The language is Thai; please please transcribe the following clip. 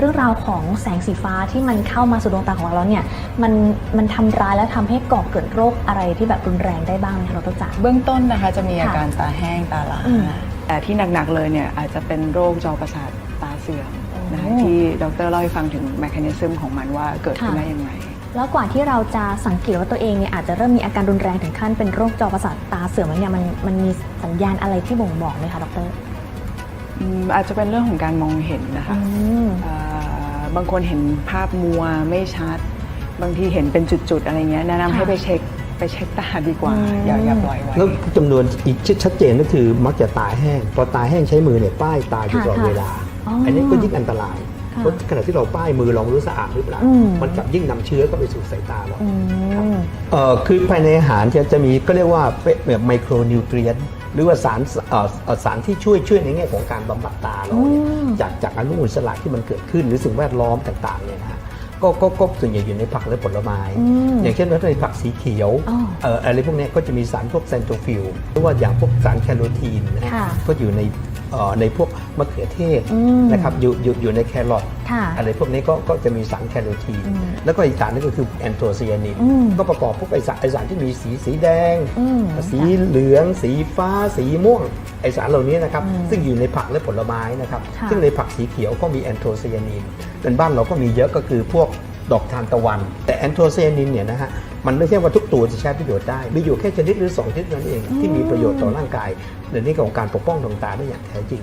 เรื่องราวของแสงสีฟ้าที่มันเข้ามาสู่ดวงตาของเราแล้วเนี่ยมันมันทำร้ายและทำให้ก่อเกิดโรคอะไรที่แบบรุนแรงได้บ้างไหมคะดรจ๋าเบื้องต้นนะคะจะมีอาการตาแห้งตาล้าอืมแต่ที่หนักๆเลยเนี่ยอาจจะเป็นโรคจอประสาทตาเสื่อมนะคะโอ้ที่ดรเล่าให้ฟังถึงแมคานิซึมของมันว่าเกิดขึ้นค่ะได้ยังไงแล้วกว่าที่เราจะสังเกตว่าตัวเองเนี่ยอาจจะเริ่มมีอาการรุนแรงถึงขั้นเป็นโรคจอประสาทตาเสื่อมแล้วเนี่ยมันมันมีสัญญาณอะไรที่บ่งบอกไหมคะดรอืมอาจจะเป็นเรื่องของการมองเห็นนะคะอืมอ่า บางคนเห็นภาพมัวไม่ชัด บางทีเห็นเป็นจุดๆอะไรเงี้ยแนะนำให้ค่ะไปเช็คไปเช็คตาดีกว่าอืมอย่าอย่าปล่อยไว้แล้วจำนวนอีกชัดเจนก็คือมักจะตาแห้ง พอตาแห้งใช้มือเนี่ยป้ายตาอยู่ตลอดค่ะเวลาอ๋ออัอันนี้ก็ยิ่งอันตรายค่ะเพราะขณะที่เราป้ายมือเราไม่รู้สะอาดหรือเปล่าอืมมันกลับยิ่งนำเชื้อเข้าไปสู่สายตาเราอืมเอ่อคือภายในอาหารจะจะมีก็เรียกว่าเป็นแบบไมโครนิวเทรียน หรือว่าสารเอ่อเอ่อสารที่ช่วยช่วยในแง่ของการบำบัดตาเราเนี่ยอืมจากจากอนุมูลอิสระที่มันเกิดขึ้น หรือสิ่งแวดล้อมต่างๆเนี่ยนะฮะก็ก็ก็ส่วนใหญ่อยู่ในผักและผลไม้อืมอย่างเช่นว่าในผักสีเขียวอ๋อเอ่ออะไรพวกเนี้ยก็จะมีสารพวกเซนโทฟิลหรือว่าอย่างพวกสารแคโรทีนนะฮะค่ะก็อยู่ในเอ่อ ในพวกมะเขือเทศอืมนะครับอยู่อยู่อยู่ในแครอทค่ะอะไรพวกนี้ก็ก็จะมีสารแคโรทีนอืมแล้วก็อีกสารนึงก็คือแอนโทไซยานินอืมก็ประกอบพวกไอสารไอสารที่มีสีสีแดงอืมสีเหลือง สีฟ้า สีม่วง ไอสารเหล่านี้นะครับอืมซึ่งอยู่ในผักและผลไม้นะครับค่ะซึ่งในผักสีเขียวก็มีแอนโทไซยานินเป็นบ้านเราก็มีเยอะก็คือพวก ดอกทานตะวัน แต่แอนโทไซยานินเนี่ยนะฮะมันไม่ใช่ว่าทุกตัวจะใช้ประโยชน์ได้ มีอยู่แค่ชนิดหรือสองชนิดนั้นเอง ที่มีประโยชน์ต่อร่างกายในเรื่องของการปกป้องดวงตาได้อย่างแท้จริง